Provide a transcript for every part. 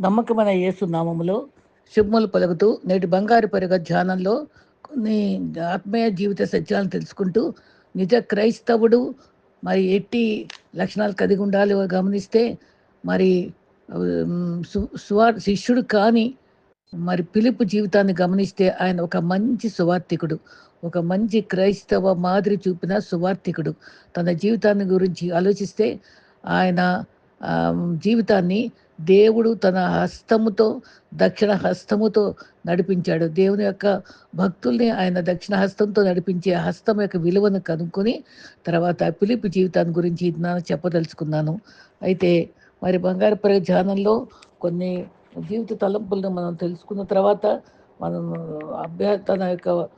నమ్మకమైన యేసు నామములో శుభములు పలుకుతూ నేటి బంగారు పరుగ ధ్యానంలో కొన్ని ఆత్మీయ జీవిత సత్యాలను తెలుసుకుంటూ నిజ క్రైస్తవుడు మరి ఎట్టి లక్షణాలు కలిగి ఉండాలి గమనిస్తే మరి సువార్ శిష్యుడు కానీ మరి పిలుపు జీవితాన్ని గమనిస్తే ఆయన ఒక మంచి సువార్థికుడు ఒక మంచి క్రైస్తవ మాదిరి చూపిన సువార్థికుడు. తన జీవితాన్ని గురించి ఆలోచిస్తే ఆయన జీవితాన్ని దేవుడు తన హస్తముతో దక్షిణ హస్తముతో నడిపించాడు. దేవుని యొక్క భక్తుల్ని ఆయన దక్షిణ హస్తంతో నడిపించే హస్తం యొక్క విలువను కనుక్కొని తర్వాత పిలిపి జీవితాన్ని గురించి నేను చెప్పదలుచుకున్నాను. అయితే మరి బంగారు ధ్యానంలో కొన్ని జీవిత తలంపులను మనం తెలుసుకున్న తర్వాత మనం అభ్యా తన యొక్క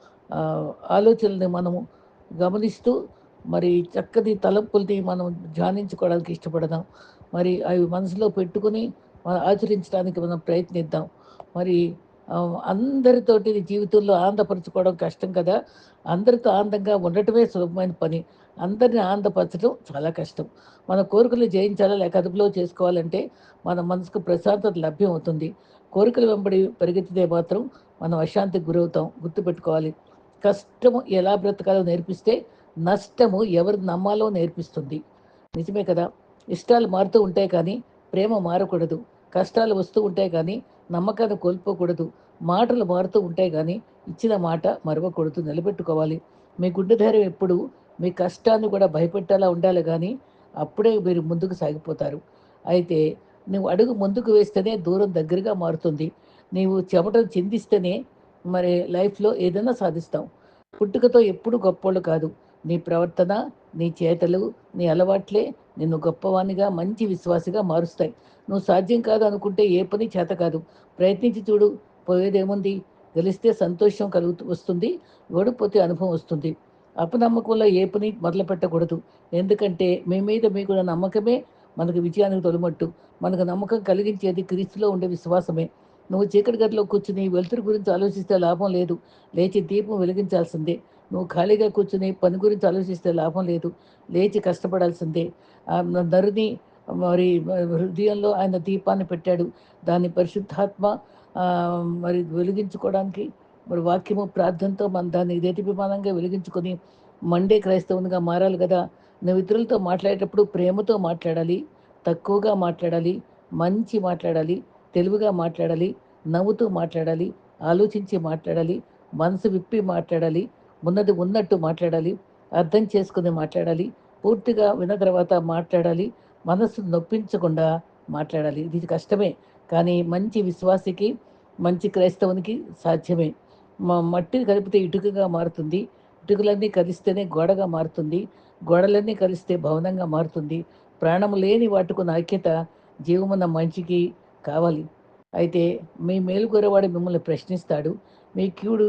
ఆలోచనల్ని మనము గమనిస్తూ మరి చక్కటి తలంపుల్ని మనం ధ్యానించుకోవడానికి ఇష్టపడదాం. మరి అవి మనసులో పెట్టుకుని మనం ఆచరించడానికి మనం ప్రయత్నిద్దాం. మరి అందరితోటి జీవితంలో ఆనందపరచుకోవడం కష్టం కదా. అందరితో ఆనందంగా ఉండటమే సులభమైన పని. అందరిని ఆనందపరచడం చాలా కష్టం. మన కోరికలు జయించాలా లేక అదుపులో చేసుకోవాలంటే మన మనసుకు ప్రశాంతత లభ్యం అవుతుంది కోరికలు వెంబడి పరిగెత్తితే మాత్రం మనం అశాంతికి గురవుతాం గుర్తుపెట్టుకోవాలి. కష్టము ఎలా బ్రతకాలో నేర్పిస్తే నష్టము ఎవరు నమ్మాలో నేర్పిస్తుంది. నిజమే కదా? ఇష్టాలు మారుతూ ఉంటాయి కానీ ప్రేమ మారకూడదు. కష్టాలు వస్తూ ఉంటాయి కానీ నమ్మకాన్ని కోల్పోకూడదు. మాటలు మారుతూ ఉంటాయి కానీ ఇచ్చిన మాట మరవకూడదు. నిలబెట్టుకోవాలి. మీ గుండె ధైర్యం ఎప్పుడు మీ కష్టాన్ని కూడా భయపెట్టేలా ఉండాలి కానీ అప్పుడే మీరు ముందుకు సాగిపోతారు. అయితే నువ్వు అడుగు ముందుకు వేస్తేనే దూరం దగ్గరగా మారుతుంది. నీవు చెమటను చిందిస్తేనే మరి లైఫ్లో ఏదైనా సాధిస్తాం పుట్టుకతో ఎప్పుడు గొప్పోళ్ళు కాదు. నీ ప్రవర్తన నీ చేతలు నీ అలవాట్లే నిన్ను గొప్పవానిగా మంచి విశ్వాసిగా మారుస్తాయి. నువ్వు సాధ్యం కాదు అనుకుంటే ఏ పని చేత కాదు. ప్రయత్నించి చూడు పోయేదేముంది? గెలిస్తే సంతోషం కలుగుతూ వస్తుంది ఓడిపోతే అనుభవం వస్తుంది. అపనమ్మకంలో ఏ పని మొదలు పెట్టకూడదు. ఎందుకంటే మీ మీద మీకున్న నమ్మకమే మనకు విజయానికి తొలమట్టు మనకు నమ్మకం కలిగించేది క్రీస్తులో ఉండే విశ్వాసమే. నువ్వు చీకటి గదిలో కూర్చుని వెలుతురు గురించి ఆలోచిస్తే లాభం లేదు. లేచి దీపం వెలిగించాల్సిందే. నువ్వు ఖాళీగా కూర్చుని పని గురించి ఆలోచిస్తే లాభం లేదు. లేచి కష్టపడాల్సిందే. నరుని మరి హృదయంలో ఆయన దీపాన్ని పెట్టాడు. దాన్ని పరిశుద్ధాత్మ మరి వెలిగించుకోవడానికి మరి వాక్యము ప్రార్థనతో మన దాన్ని దేతిభిమానంగా వెలిగించుకొని మండే క్రైస్తవునిగా మారాలి కదా. నువ్వు ఇతరులతో మాట్లాడేటప్పుడు ప్రేమతో మాట్లాడాలి తక్కువగా మాట్లాడాలి మంచి మాట్లాడాలి తెలివిగా మాట్లాడాలి నవ్వుతూ మాట్లాడాలి ఆలోచించి మాట్లాడాలి మనసు విప్పి మాట్లాడాలి ఉన్నది ఉన్నట్టు మాట్లాడాలి అర్థం చేసుకుని మాట్లాడాలి పూర్తిగా విన్న తర్వాత మాట్లాడాలి మనసు నొప్పించకుండా మాట్లాడాలి. ఇది కష్టమే కానీ మంచి విశ్వాసికి మంచి క్రైస్తవునికి సాధ్యమే. మా కలిపితే ఇటుకగా మారుతుంది ఇటుకలన్నీ కలిస్తేనే గోడగా మారుతుంది గోడలన్నీ కలిస్తే భవనంగా మారుతుంది. ప్రాణము లేని వాటికున్న ఐక్యత జీవమున్న మంచికి కావాలి. అయితే మీ మేలు మిమ్మల్ని ప్రశ్నిస్తాడు మీ కీడు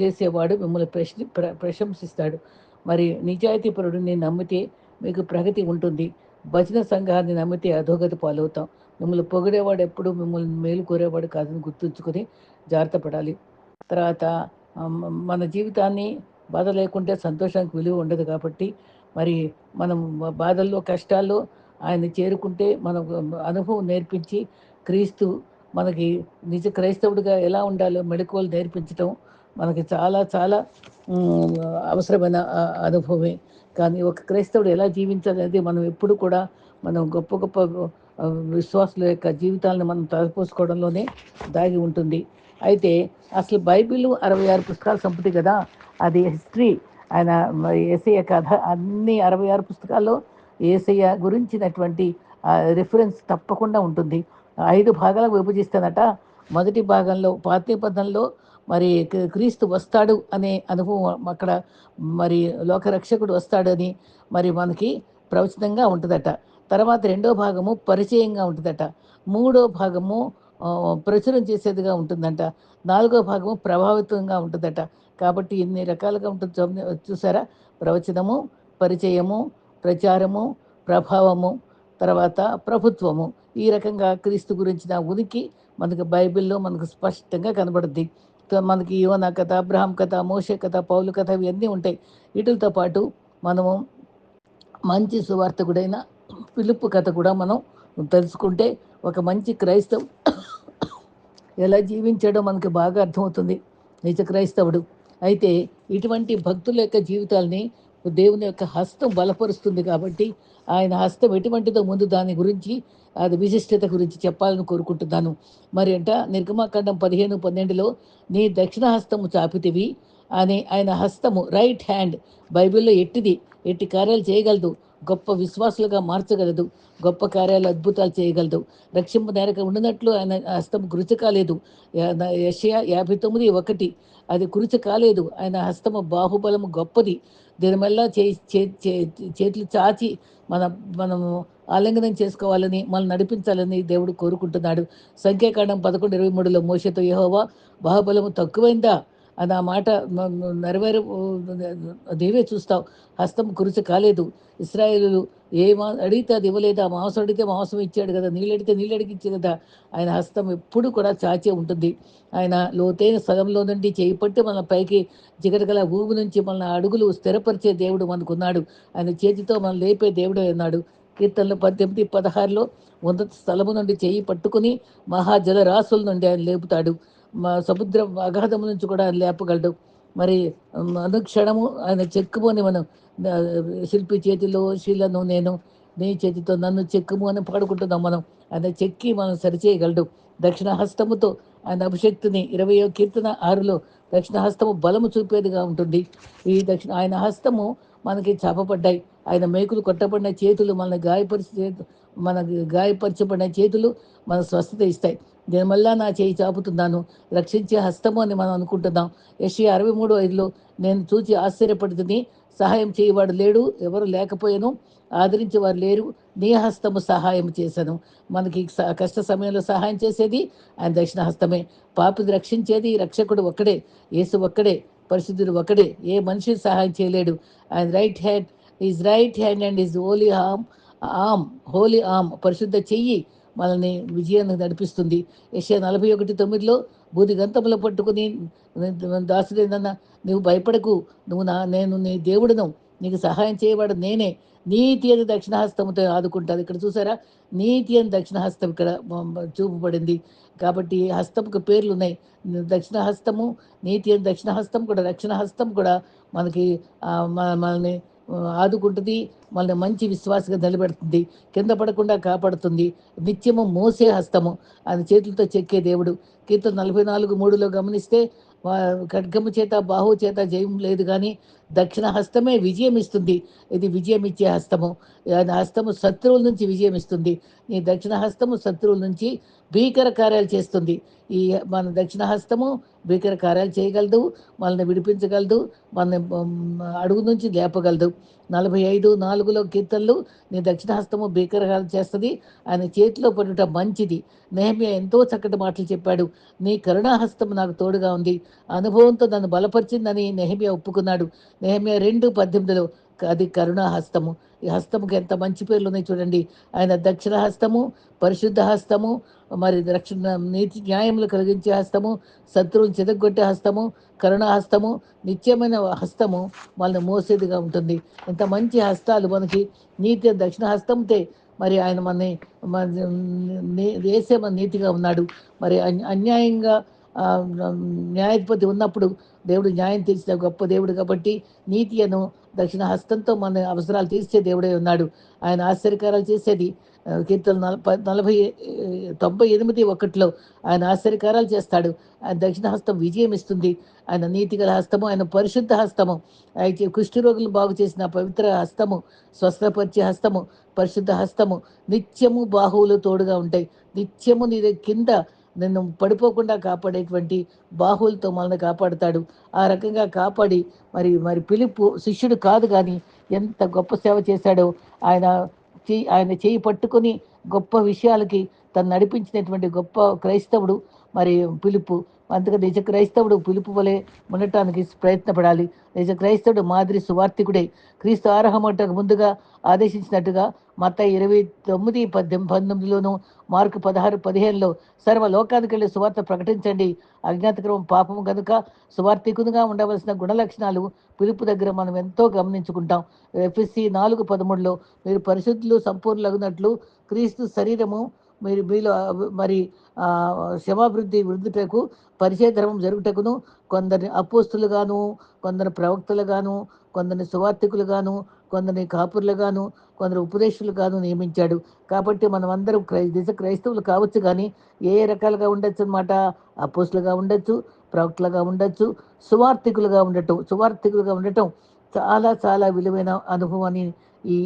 చేసేవాడు మిమ్మల్ని ప్రశ్ని ప్ర ప్రశంసిస్తాడు. మరి నిజాయితీపరుడిని నమ్మితే మీకు ప్రగతి ఉంటుంది. భజన సంఘాన్ని నమ్మితే అధోగతి పాలవుతాం. మిమ్మల్ని పొగిడేవాడు ఎప్పుడు మిమ్మల్ని మేలు కోరేవాడు కాదని గుర్తుంచుకొని జాగ్రత్త పడాలి. తర్వాత మన జీవితాన్ని బాధ లేకుంటే సంతోషానికి విలువ ఉండదు కాబట్టి మరి మనం బాధల్లో కష్టాల్లో ఆయన చేరుకుంటే మనకు అనుభవం నేర్పించి క్రీస్తు మనకి నిజ క్రైస్తవుడిగా ఎలా ఉండాలో మెళకువలు నేర్పించటం మనకి చాలా చాలా అవసరమైన అనుభవమే. కానీ ఒక క్రైస్తవుడు ఎలా జీవించాలనేది మనం ఎప్పుడు కూడా మనం గొప్ప గొప్ప విశ్వాసుల యొక్క జీవితాలను మనం తలపోసుకోవడంలోనే దాగి ఉంటుంది. అయితే అసలు బైబిల్ అరవై ఆరు పుస్తకాల సంపతి కదా? అది హిస్టరీ. ఆయన ఏసయ్య కథ అన్ని అరవై ఆరు పుస్తకాల్లో ఏసయ్య గురించినటువంటి రిఫరెన్స్ తప్పకుండా ఉంటుంది. ఐదు భాగాలకు విభజిస్తానట. మొదటి భాగంలో పాత్యపదంలో మరి క్రీస్తు వస్తాడు అనే అనుభవం అక్కడ మరి లోకరక్షకుడు వస్తాడని మరి మనకి ప్రవచనంగా ఉంటుందట. తర్వాత రెండో భాగము పరిచయంగా ఉంటుందట. మూడో భాగము ప్రచురం చేసేదిగా ఉంటుందంట. నాలుగో భాగము ప్రభావితంగా ఉంటుందట. కాబట్టి ఇన్ని రకాలుగా ఉంటుంది చూసారా? ప్రవచనము పరిచయము ప్రచారము ప్రభావము తర్వాత ప్రభుత్వము. ఈ రకంగా క్రీస్తు గురించిన ఉనికి మనకు బైబిల్లో మనకు స్పష్టంగా కనబడుద్ది. మనకి యోనా కథ అబ్రహాం కథ మోషే కథ పౌలు కథ ఇవన్నీ ఉంటాయి. వీటితో పాటు మనము మంచి సువార్తకుడైన పిలుపు కథ కూడా మనం తెలుసుకుంటే ఒక మంచి క్రైస్తవు ఎలా జీవించాడో మనకి బాగా అర్థమవుతుంది. నిజ క్రైస్తవుడు. అయితే ఇటువంటి భక్తుల యొక్క జీవితాల్ని దేవుని యొక్క హస్తం బలపరుస్తుంది కాబట్టి ఆయన హస్తం ఎటువంటిదో ముందు దాని గురించి అది విశిష్టత గురించి చెప్పాలని కోరుకుంటున్నాను. మరి అంట నిర్గమాకాండం పదిహేను పన్నెండులో నీ దక్షిణ హస్తము చాపితివి అని ఆయన హస్తము రైట్ హ్యాండ్ బైబిల్లో ఎట్టిది ఎట్టి కార్యాలు చేయగలదు గొప్ప విశ్వాసులుగా మార్చగలదు గొప్ప కార్యాలు అద్భుతాలు చేయగలదు. రక్షింప నేరక ఉండినట్లు ఆయన హస్తం కృచి కాలేదు యషయా యాభై తొమ్మిది ఒకటి అది కృచి కాలేదు. ఆయన హస్తము బాహుబలము గొప్పది. దీనివల్ల చే చేతులు చాచి మన మనము ఆలింగనం చేసుకోవాలని మనల్ని నడిపించాలని దేవుడు కోరుకుంటున్నాడు. సంఖ్యాకాండం పదకొండు ఇరవై మూడులో మోసతో యహోవా బాహుబలము తక్కువైందా? అది ఆ మాట నెరవేరు దేవే చూస్తావు. హస్తం కురిసి కాలేదు. ఇస్రాయేలు ఏ మా అడిగితే అది ఇవ్వలేదు. ఆ మాంసం అడిగితే మాంసం ఇచ్చాడు కదా. నీళ్ళు అడిగితే నీళ్ళు అడిగిచ్చి కదా. ఆయన హస్తం ఎప్పుడు కూడా చాచే ఉంటుంది. ఆయన లోతైన స్థలంలో నుండి చేయి పట్టి మన పైకి జిగటగల భూమి నుంచి మన అడుగులు స్థిరపరిచే దేవుడు మనకున్నాడు. ఆయన చేతితో మనం లేపే దేవుడు అన్నాడు కీర్తనలు పద్దెనిమిది పదహారులో ఉన్నత స్థలము నుండి చేయి పట్టుకుని మహాజల రాసుల నుండి ఆయన లేపుతాడు. సముద్రం అగాధము నుంచి కూడా లేపగలడు. మరి అనుక్షణము ఆయన చెక్కుమని మనం శిల్పి చేతిలో శీలను నేను నీ చేతితో నన్ను చెక్కుము అని పాడుకుంటున్నాం మనం. ఆయన చెక్కి మనం సరిచేయగలడు. దక్షిణ హస్తముతో ఆయన అభిషక్తిని ఇరవయో కీర్తన ఆరులో దక్షిణ హస్తము బలము చూపేదిగా ఉంటుంది. ఈ దక్షిణ ఆయన హస్తము మనకి చాపపడ్డాయి ఆయన మేకులు కొట్టబడిన చేతులు మన గాయపరిచే మన గాయపరచబడిన చేతులు మన స్వస్థత ఇస్తాయి. నేను మళ్ళా నా చేయి చాపుతున్నాను. రక్షించే హస్తము అని మనం అనుకుంటున్నాం. యశి అరవై మూడు ఐదులో నేను చూచి ఆశ్చర్యపడుతుంది. సహాయం చేయవాడు లేడు ఎవరు లేకపోయాను ఆదరించేవారు లేరు నీ హస్తము సహాయం చేశాను. మనకి కష్ట సమయంలో సహాయం చేసేది ఆయన దక్షిణ హస్తమే. పాపిని రక్షించేది రక్షకుడు ఒక్కడే యేసు ఒక్కడే పరిశుద్ధుడు ఒకడే ఏ మనిషి సహాయం చేయలేడు. ఆయన right hand is right hand and is holy arm arm holy arm పరిశుద్ధ చెయ్యి మనల్ని విజయాన్ని నడిపిస్తుంది. యశ నలభై ఒకటి తొమ్మిదిలో బూది గంతములు పట్టుకుని దాసుడేందన్న నువ్వు భయపడకు. నువ్వు నా నేను నీ దేవుడును. నీకు సహాయం చేయబడ నేనే నీతి అని దక్షిణహస్తముతో ఆదుకుంటుంది ఇక్కడ చూసారా? నీతి అని దక్షిణహస్తం ఇక్కడ చూపబడింది. కాబట్టి హస్తంకు పేర్లు ఉన్నాయి దక్షిణ హస్తము నీతి అని దక్షిణహస్తం కూడా దక్షిణహస్తం కూడా మనకి మనల్ని ఆదుకుంటుంది మనల్ని మంచి విశ్వాసంగా నిలబెడుతుంది కింద పడకుండా కాపాడుతుంది. నిత్యము మోసే హస్తము. అది చేతులతో చెక్కే దేవుడు. కీర్తన నలభై నాలుగు మూడులో గమనిస్తే ఖడ్గము చేత బాహు చేత జయం లేదు కానీ దక్షిణ హస్తమే విజయం ఇస్తుంది. ఇది విజయం ఇచ్చే హస్తము. హస్తము శత్రువుల నుంచి విజయం ఇస్తుంది. ఈ దక్షిణ హస్తము శత్రువుల నుంచి భీకర కార్యాలు చేస్తుంది. ఈ మన దక్షిణ హస్తము భీకర కార్యాలు చేయగలదు మనల్ని విడిపించగలదు మన అడుగు నుంచి లేపగలదు. నలభై ఐదు నాలుగులో కీర్తనలు నీ దక్షిణ హస్తము భీకరకాలు చేస్తుంది ఆయన చేతిలో పడుట మంచిది. నేహమ్య ఎంతో చక్కటి మాటలు చెప్పాడు. నీ కరుణాహస్తం నాకు తోడుగా ఉంది. అనుభవంతో నన్ను బలపరిచిందని నెహమియా ఒప్పుకున్నాడు. నెహమియా రెండు పద్దెనిమిదిలో అది కరుణాహస్తము. ఈ హస్తముకి ఎంత మంచి పేర్లు ఉన్నాయి చూడండి. ఆయన దక్షిణ హస్తము పరిశుద్ధ హస్తము మరి రక్షణ నీతి న్యాయములు కలిగించే హస్తము శత్రువుని చెదగొట్టే హస్తము కరుణ హస్తము నిత్యమైన హస్తము వాళ్ళని మోసేదిగా ఉంటుంది. ఇంత మంచి హస్తాలు మనకి నీతి దక్షిణ హస్తంతే మరి ఆయన మనని వేసే మన నీతిగా ఉన్నాడు. మరి అన్యాయంగా న్యాయాధిపతి ఉన్నప్పుడు దేవుడు న్యాయం తీర్చిన గొప్ప దేవుడు కాబట్టి నీతి అను దక్షిణ హస్తంతో మన అవసరాలు తీర్చే దేవుడే ఉన్నాడు. ఆయన ఆశ్చర్యకారాలు చేసేది కీర్తన నలభై నలభై తొంభై ఎనిమిది ఒకటిలో ఆయన ఆశ్చర్యకారాలు చేస్తాడు. ఆయన దక్షిణ హస్తం విజయం ఇస్తుంది. ఆయన నీతిగల హస్తము ఆయన పరిశుద్ధ హస్తము అయితే కుష్ఠరోగులు బాగు చేసిన పవిత్ర హస్తము స్వస్థపరిచే హస్తము పరిశుద్ధ హస్తము నిత్యము బాహువులు తోడుగా ఉంటాయి. నిత్యము నీ కింద నిన్ను పడిపోకుండా కాపాడేటువంటి బాహువులతో మనల్ని కాపాడుతాడు. ఆ రకంగా కాపాడి మరి మరి పిలుపు శిష్యుడు కాదు కానీ ఎంత గొప్ప సేవ చేశాడో. ఆయన చేయి ఆయన చేయి పట్టుకొని గొప్ప విషయాలకి తను నడిపించినటువంటి గొప్ప క్రైస్తవుడు మరి పిలుపు. అందుకని నిజ క్రైస్తవుడు పిలుపు వలె ఉండటానికి ప్రయత్నపడాలి. నిజ క్రైస్తవుడు మాదిరి సువార్థికుడే. క్రీస్తు ఆరహమటకు ముందుగా ఆదేశించినట్టుగా మత ఇరవై తొమ్మిది పద్దెనిమిది పంతొమ్మిదిలోను మార్కు పదహారు పదిహేనులో సర్వ లోకానికి వెళ్ళి సువార్త ప్రకటించండి. అజ్ఞాతక్రమం పాపం కనుక సువార్థికునిగా ఉండవలసిన గుణలక్షణాలు పిలుపు దగ్గర మనం ఎంతో గమనించుకుంటాం. ఎఫ్ఎస్సి నాలుగు పదమూడులో మీరు పరిశుద్ధులు సంపూర్ణలగునట్లు క్రీస్తు శరీరము మీరు మీలో మరి క్షమాభివృద్ధి వృద్ధిటకు పరిచయ ధర్మం జరుగుటకును కొందరిని అపోస్తులుగాను కొందరు ప్రవక్తలుగాను కొందరిని సువార్థికులుగాను కొందరిని కాపుర్లుగాను కొందరు ఉపదేశులుగాను నియమించాడు. కాబట్టి మనం అందరం క్రై దిశ క్రైస్తవులు కావచ్చు కానీ ఏ రకాలుగా ఉండొచ్చు అనమాట అపోస్తులుగా ఉండొచ్చు ప్రవక్తలుగా ఉండొచ్చు సువార్థికులుగా ఉండటం సువార్థికులుగా ఉండటం చాలా చాలా విలువైన అనుభవాన్ని ఈ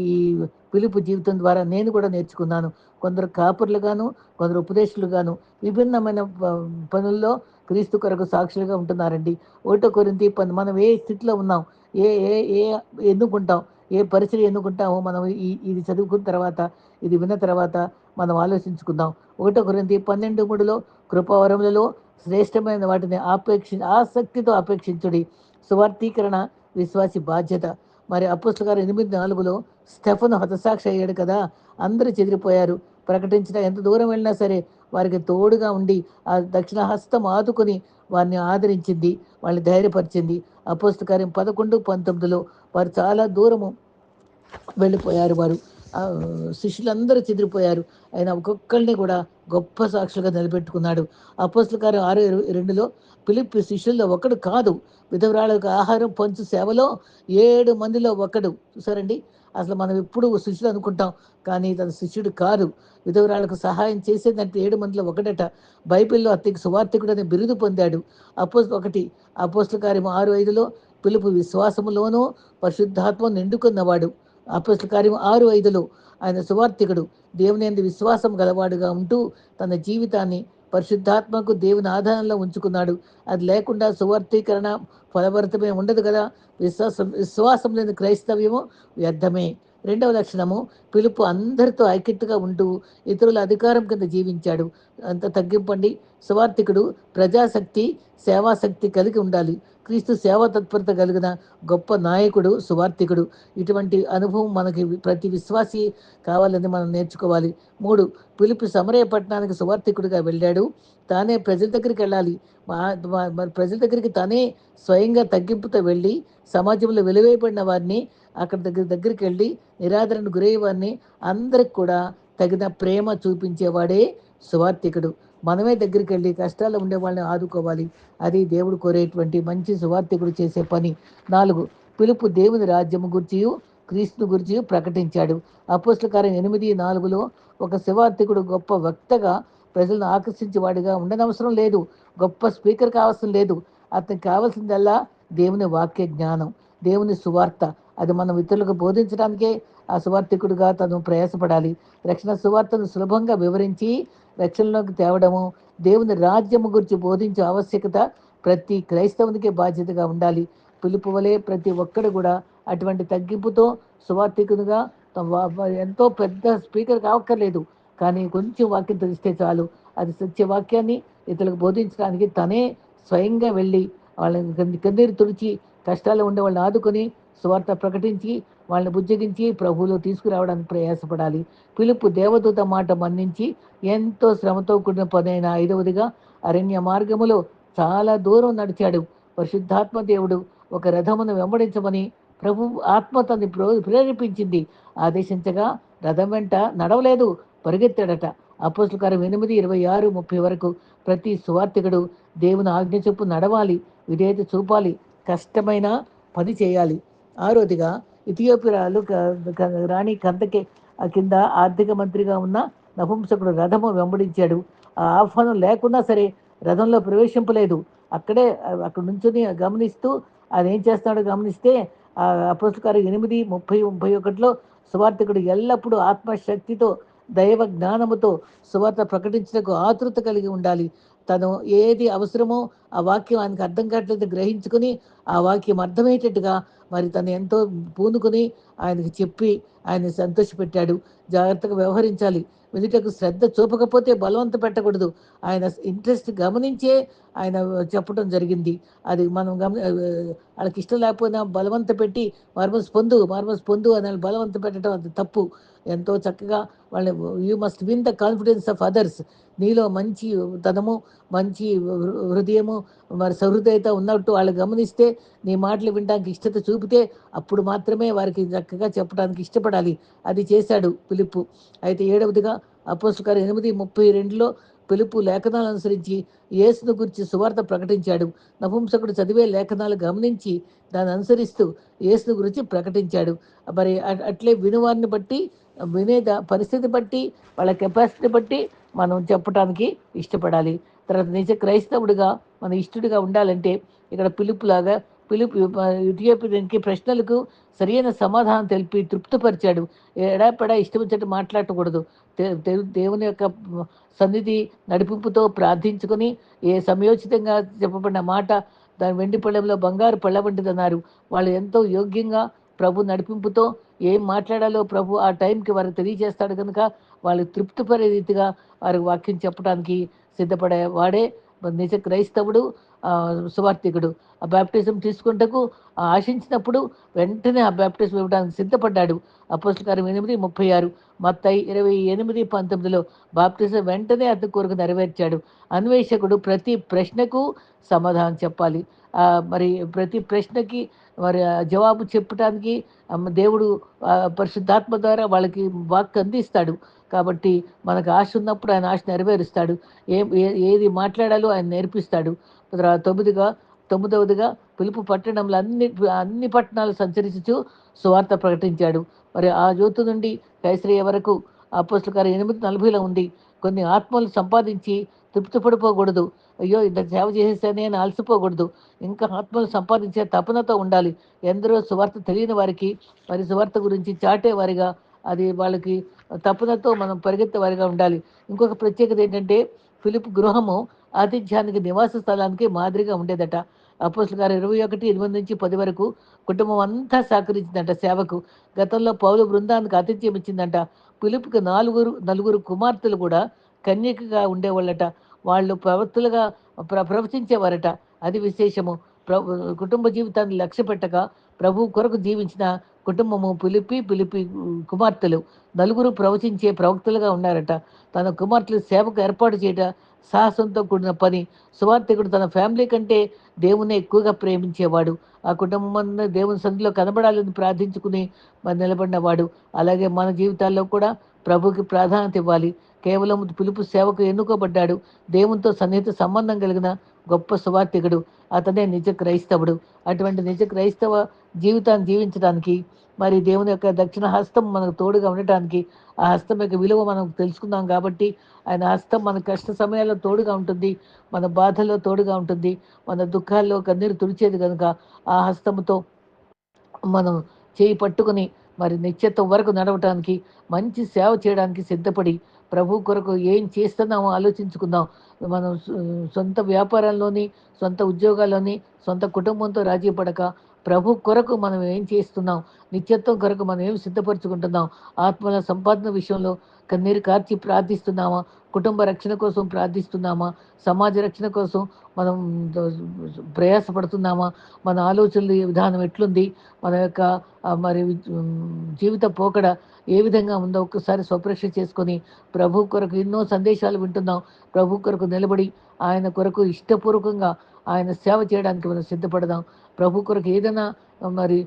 పిలుపు జీవితం ద్వారా నేను కూడా నేర్చుకున్నాను. కొందరు కాపుర్లుగాను కొందరు ఉపదేశులుగాను విభిన్నమైన పనుల్లో క్రీస్తు కొరకు సాక్షులుగా ఉంటున్నారండి. ఒకటో కొరింది మనం ఏ స్థితిలో ఉన్నాం ఏ ఏ ఏ ఎన్నుకుంటాం ఏ పరిస్థితి ఎన్నుకుంటామో మనం ఈ ఇది చదువుకున్న తర్వాత ఇది విన్న తర్వాత మనం ఆలోచించుకుందాం. ఒకటో కొరింది పన్నెండు మూడులో కృపావరములలో శ్రేష్టమైన వాటిని ఆపేక్ష ఆసక్తితో అపేక్షించుడి సువార్థీకరణ విశ్వాసి బాధ్యత. మరి అప్పుస్ల గారు ఎనిమిది నాలుగులో స్టెఫన్ హతసాక్షి అయ్యాడు కదా. అందరూ చెదిరిపోయారు. ప్రకటించిన ఎంత దూరం వెళ్ళినా సరే వారికి తోడుగా ఉండి ఆ దక్షిణ హస్తం ఆదుకొని వారిని ఆదరించింది వాళ్ళని ధైర్యపరిచింది. అపోస్త కార్యం పదకొండు పంతొమ్మిదిలో వారు చాలా దూరము వెళ్ళిపోయారు వారు. శిష్యులందరూ చెదిరిపోయారు. ఆయన ఒక్కొక్కరిని కూడా గొప్ప సాక్షులుగా నిలబెట్టుకున్నాడు. అపోస్ల కార్యం ఆరు రెండులో పిలిపి శిష్యుల్లో ఒకడు కాదు. విధవరాళ్ళకు ఆహారం పంచు సేవలో ఏడు మందిలో ఒకడు. చూసారండి? అసలు మనం ఎప్పుడు శిష్యుడు అనుకుంటాం. కానీ తన శిష్యుడు కాదు. విధవరాలకు సహాయం చేసేదంటే ఏడు మందిలో ఒకటట బైబిల్లో అతనికి సువార్థికుడు అని బిరుదు పొందాడు. అపోస్ ఒకటి అపోస్ల కార్యం ఆరు ఐదులో పిలుపు విశ్వాసములోనూ పరిశుద్ధాత్మ నిండుకున్నవాడు. అపోస్ల కార్యం ఆరు ఐదులో ఆయన సువార్థికుడు. దేవుని విశ్వాసం గలవాడుగా ఉంటూ తన జీవితాన్ని పరిశుద్ధాత్మకు దేవుని ఆధారంలో ఉంచుకున్నాడు. అది లేకుండా సువార్థీకరణ ఫలభరితమే ఉండదు కదా. విశ్వాసం విశ్వాసం లేని క్రైస్తవ్యము వ్యర్థమే. రెండవ లక్షణము పిలుపు అందరితో ఐక్యతగా ఉంటూ ఇతరుల అధికారం కింద జీవించాడు. అంత తగ్గింపండి. సువార్థికుడు ప్రజాశక్తి సేవాశక్తి కలిగి ఉండాలి. క్రీస్తు సేవా తత్పరత కలిగిన గొప్ప నాయకుడు సువార్థికుడు. ఇటువంటి అనుభవం మనకి ప్రతి విశ్వాసి కావాలని మనం నేర్చుకోవాలి. మూడు పిలుపు సమరయ పట్టణానికి సువార్థికుడిగా వెళ్ళాడు. తానే ప్రజల దగ్గరికి వెళ్ళాలి. మరి ప్రజల దగ్గరికి తానే స్వయంగా తగ్గింపుతో వెళ్ళి సమాజంలో వెలువైపడిన వారిని అక్కడ దగ్గర దగ్గరికి వెళ్ళి నిరాదరణకు గురయ్యే వారిని అందరికి కూడా తగిన ప్రేమ చూపించేవాడే సువార్థికుడు. మనమే దగ్గరికి వెళ్ళి కష్టాల్లో ఉండే వాళ్ళని ఆదుకోవాలి. అది దేవుడు కోరేటువంటి మంచి సువార్థికుడు చేసే పని. నాలుగు పిలుపు దేవుని రాజ్యము గురించి క్రీస్తుని గురించి ప్రకటించాడు. అపోస్లకారం ఎనిమిది నాలుగులో ఒక శివార్థికుడు గొప్ప వక్తగా ప్రజలను ఆకర్షించేవాడిగా ఉండనవసరం లేదు. గొప్ప స్పీకర్ కావాల్సిన లేదు. అతనికి కావాల్సిందల్లా దేవుని వాక్య జ్ఞానం దేవుని సువార్త. అది మనం ఇతరులకు బోధించడానికే ఆ సువార్థికుడిగా తను ప్రయాసపడాలి. రక్షణ సువార్తను సులభంగా వివరించి రచనలోకి తేవడము దేవుని రాజ్యము గురించి బోధించే ఆవశ్యకత ప్రతి క్రైస్తవునికే బాధ్యతగా ఉండాలి. పిలుపు వలె ప్రతి ఒక్కడు కూడా అటువంటి తగ్గింపుతో సువార్థికునిగా ఎంతో పెద్ద స్పీకర్ కావక్కర్లేదు కానీ కొంచెం వాక్యం తెలిస్తే చాలు. అది సత్యవాక్యాన్ని ఇతరులకు బోధించడానికి తనే స్వయంగా వెళ్ళి వాళ్ళని కన్నీరు తుడిచి కష్టాలు ఉండే వాళ్ళని ఆదుకొని స్వార్థ ప్రకటించి వాళ్ళని బుజ్జగించి ప్రభువులో తీసుకురావడానికి ప్రయాసపడాలి. పిలుపు దేవదూత మాట మన్నించి ఎంతో శ్రమతో కూడిన పదైన ఐదవదిగా అరణ్య మార్గములో చాలా దూరం నడిచాడు. పరిశుద్ధాత్మ దేవుడు ఒక రథమును వెంబడించమని ప్రభు ఆత్మ ప్రో ప్రేరేపించింది. ఆదేశించగా రథం వెంట నడవలేదు పరిగెత్తాడట. అపోసులకారం ఎనిమిది ఇరవై ఆరు ముప్పై వరకు ప్రతి సువార్థికుడు దేవుని ఆజ్ఞ చొప్పు నడవాలి విధేయత చూపాలి కష్టమైన పని చేయాలి. ఆరోదిగా ఇథియోపిరాలు రాణి కంతకే కింద ఆర్థిక మంత్రిగా ఉన్న నపుంసకుడు రథము వెంబడించాడు. ఆ ఆహ్వానం లేకున్నా సరే రథంలో ప్రవేశింపలేదు. అక్కడే అక్కడ నుంచుని గమనిస్తూ అది ఏం చేస్తాడో గమనిస్తే ఆ ఎనిమిది ముప్పై ముప్పై ఒకటిలో సువార్థకుడు ఎల్లప్పుడూ ఆత్మశక్తితో దైవ జ్ఞానముతో సువార్త ప్రకటించడానికి ఆతృత కలిగి ఉండాలి. తను ఏది అవసరమో ఆ వాక్యం ఆయనకు అర్థం కావట్లేదు గ్రహించుకుని ఆ వాక్యం అర్థమయ్యేటట్టుగా మరి తను ఎంతో పూనుకొని ఆయనకి చెప్పి ఆయన సంతోషపెట్టాడు. జాగ్రత్తగా వ్యవహరించాలి. ఎదుటకు శ్రద్ధ చూపకపోతే బలవంత పెట్టకూడదు. ఆయన ఇంట్రెస్ట్ గమనించే ఆయన చెప్పడం జరిగింది. అది మనం గమని వాళ్ళకి ఇష్టం లేకపోయినా బలవంత పెట్టి మార్మల్స్ పొందు మార్మల్స్ పొందు అని బలవంత పెట్టడం అది తప్పు. ఎంతో చక్కగా వాళ్ళ you must win the confidence of others నీలో మంచి తనము మంచి హృదయము మరి సహృదయత ఉన్నట్టు వాళ్ళు గమనిస్తే నీ మాటలు వినడానికి ఇష్టత చూపితే అప్పుడు మాత్రమే వారికి చక్కగా చెప్పడానికి ఇష్టపడాలి. అది చేశాడు. పిలుపు. అయితే ఏడవదిగా అపోస్తుకారు ఎనిమిది ముప్పై రెండులో పిలుపు లేఖనాలు అనుసరించి యేసును గురించి సువార్త ప్రకటించాడు. నపుంసకుడు చదివే లేఖనాలు గమనించి దాన్ని అనుసరిస్తూ యేసును గురించి ప్రకటించాడు. మరి అట్లే వినువారిని బట్టి వినే పరిస్థితి బట్టి వాళ్ళ కెపాసిటీ బట్టి మనం చెప్పడానికి ఇష్టపడాలి. తర్వాత నిజ క్రైస్తవుడిగా మన ఇష్టడిగా ఉండాలంటే ఇక్కడ పిలుపులాగా పిలుపు ఇథియోపియన్కి ప్రశ్నలకు సరైన సమాధానం తెలిపి తృప్తిపరిచాడు. ఎడాపెడా ఇష్టం మాట్లాడకూడదు. దేవుని యొక్క సన్నిధి నడిపింపుతో ప్రార్థించుకొని ఏ సమయోచితంగా చెప్పబడిన మాట దాని వెండి పళ్ళెంలో బంగారు పళ్ళ వంటిదన్నారు. వాళ్ళు ఎంతో యోగ్యంగా ప్రభు నడిపింపుతో ఏం మాట్లాడాలో ప్రభు ఆ టైంకి వారు తెలియజేస్తాడు కనుక వాళ్ళు తృప్తిపడే రీతిగా వారికి వాక్యం చెప్పడానికి సిద్ధపడే వాడే. నిజ క్రైస్తవుడు సువార్థికుడు. ఆ బ్యాప్టిజం తీసుకుంటకు ఆశించినప్పుడు వెంటనే ఆ బ్యాప్టిజం ఇవ్వడానికి సిద్ధపడ్డాడు. అపోస్తకారం ఎనిమిది ముప్పై ఆరు మత్తయి ఇరవై ఎనిమిది పంతొమ్మిదిలో బాప్టిజం వెంటనే అతని కోరిక నెరవేర్చాడు. అన్వేషకుడు ప్రతి ప్రశ్నకు సమాధానం చెప్పాలి. మరి ప్రతి ప్రశ్నకి మరి జవాబు చెప్పడానికి దేవుడు పరిశుద్ధాత్మ ద్వారా వాళ్ళకి వాక్ అందిస్తాడు. కాబట్టి మనకు ఆశ ఉన్నప్పుడు ఆయన ఆశ నెరవేరుస్తాడు. ఏ ఏది మాట్లాడాలో ఆయన నేర్పిస్తాడు. తొమ్మిదిగా తొమ్మిదవదిగా పిలుపు పట్టణంలో అన్ని అన్ని పట్టణాలు సంచరించు సువార్త ప్రకటించాడు. మరి ఆ జ్యోతి నుండి కైసరియ వరకు అపోస్తులకారు ఎనిమిది నలభైలో ఉంది. కొన్ని ఆత్మలు సంపాదించి తృప్తి పడిపోకూడదు అయ్యో ఇంత సేవ చేసేసానే అని అలసిపోకూడదు. ఇంకా ఆత్మలు సంపాదించే తపనతో ఉండాలి. ఎందరో సువార్త తెలియని వారికి మరి సువార్త గురించి చాటే వారిగా అది వాళ్ళకి తపనతో మనం పరిగెత్తే వారిగా ఉండాలి. ఇంకొక ప్రత్యేకత ఏంటంటే ఫిలిప్ గృహము ఆతిథ్యానికి నివాస స్థలానికి మాదిరిగా ఉండేదట. అపోస్తుల గారు ఇరవై ఒకటి ఎనిమిది నుంచి పది వరకు కుటుంబం అంతా సహకరించిందంట సేవకు. గతంలో పౌలు బృందానికి ఆతిథ్యం ఇచ్చిందంట. పిలుపుకి నాలుగురు నలుగురు కుమార్తెలు కూడా కన్యకగా ఉండేవాళ్ళట. వాళ్ళు ప్రవక్తులుగా ప్ర ప్రవచించేవారట. అది విశేషము. ప్రభు కుటుంబ జీవితాన్ని లక్ష్య పెట్టక ప్రభు కొరకు జీవించిన కుటుంబము పిలిపి పిలిపి కుమార్తెలు. నలుగురు ప్రవచించే ప్రవక్తలుగా ఉన్నారట. తన కుమార్తెలు సేవకు ఏర్పాటు చేయట సాహసంతో కూడిన పని. సువార్థికుడు తన ఫ్యామిలీ కంటే దేవుని ఎక్కువగా ప్రేమించేవాడు. ఆ కుటుంబం దేవుని సంధిలో కనబడాలని ప్రార్థించుకుని మరి నిలబడినవాడు. అలాగే మన జీవితాల్లో కూడా ప్రభుకి ప్రాధాన్యత ఇవ్వాలి. కేవలం పిలుపు సేవకు ఎన్నుకోబడ్డాడు. దేవునితో సన్నిహిత సంబంధం కలిగిన గొప్ప సువార్థికుడు. అతనే నిజ క్రైస్తవుడు. అటువంటి నిజ క్రైస్తవ జీవితాన్ని జీవించడానికి మరి దేవుని యొక్క దక్షిణ హస్తం మనకు తోడుగా ఉండటానికి ఆ హస్తం యొక్క విలువ మనం తెలుసుకుందాం కాబట్టి ఆయన హస్తం మన కష్ట సమయాల్లో తోడుగా ఉంటుంది మన బాధల్లో తోడుగా ఉంటుంది మన దుఃఖాల్లో కన్నీరు తుడిచేది కనుక ఆ హస్తంతో మనం చేయి పట్టుకుని మరి నిత్యత్వం వరకు నడవటానికి మంచి సేవ చేయడానికి సిద్ధపడి ప్రభు కొరకు ఏం చేస్తున్నామో ఆలోచించుకుందాం. మనం సొంత వ్యాపారంలోని సొంత ఉద్యోగాల్లోని సొంత కుటుంబంతో రాజీ పడక ప్రభు కొరకు మనం ఏం చేస్తున్నాం? నిత్యత్వం కొరకు మనం ఏం సిద్ధపరచుకుంటున్నాం? ఆత్మల సంపాదన విషయంలో కన్నీరు కార్చి ప్రార్థిస్తున్నామా? కుటుంబ రక్షణ కోసం ప్రార్థిస్తున్నామా? సమాజ రక్షణ కోసం మనం ప్రయాసపడుతున్నామా? మన ఆలోచనలు విధానం ఎట్లుంది? మన యొక్క మరి జీవిత పోకడ ఏ విధంగా ఉందో ఒక్కసారి స్వపరీక్ష చేసుకొని ప్రభు కొరకు ఎన్నో సందేశాలు వింటున్నాం. ప్రభు కొరకు నిలబడి ఆయన కొరకు ఇష్టపూర్వకంగా ఆయన సేవ చేయడానికి మనం సిద్ధపడదాం. ప్రభు కొరకు ఏదైనా మరి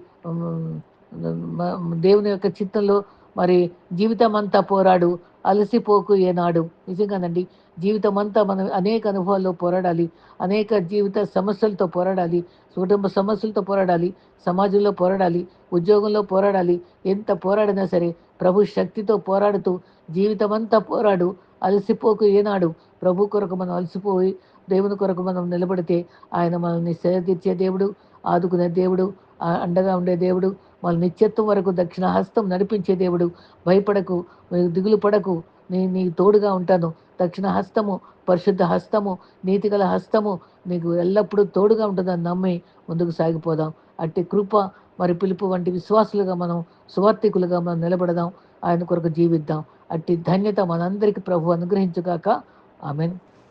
దేవుని యొక్క చిత్తంలో మరి జీవితం అంతా పోరాడు అలసిపోకు ఏనాడు. నిజంగానండి జీవితం అంతా మనం అనేక అనుభవాల్లో పోరాడాలి అనేక జీవిత సమస్యలతో పోరాడాలి కుటుంబ సమస్యలతో పోరాడాలి సమాజంలో పోరాడాలి ఉద్యోగంలో పోరాడాలి ఎంత పోరాడినా సరే ప్రభు శక్తితో పోరాడుతూ జీవితం అంతా పోరాడు అలసిపోకు ఏనాడు. ప్రభు కొరకు మనం అలసిపోయి దేవుని కొరకు మనం నిలబడితే ఆయన మనల్ని సేద తీర్చే దేవుడు ఆదుకునే దేవుడు ఆ అండగా ఉండే దేవుడు వాళ్ళ నిత్యత్వం వరకు దక్షిణ హస్తం నడిపించే దేవుడు. భయపడకు దిగులు పడకు నీ నీ తోడుగా ఉంటాను. దక్షిణ హస్తము పరిశుద్ధ హస్తము నీతిగల హస్తము నీకు ఎల్లప్పుడూ తోడుగా ఉంటుందని నమ్మి ముందుకు సాగిపోదాం. అట్టి కృప మరి పిలుపు వంటి విశ్వాసులుగా మనం సువార్థికులుగా మనం నిలబడదాం. ఆయన కొరకు జీవిద్దాం. అట్టి ధన్యత మనందరికీ ప్రభు అనుగ్రహించుగాక. ఆమెన్.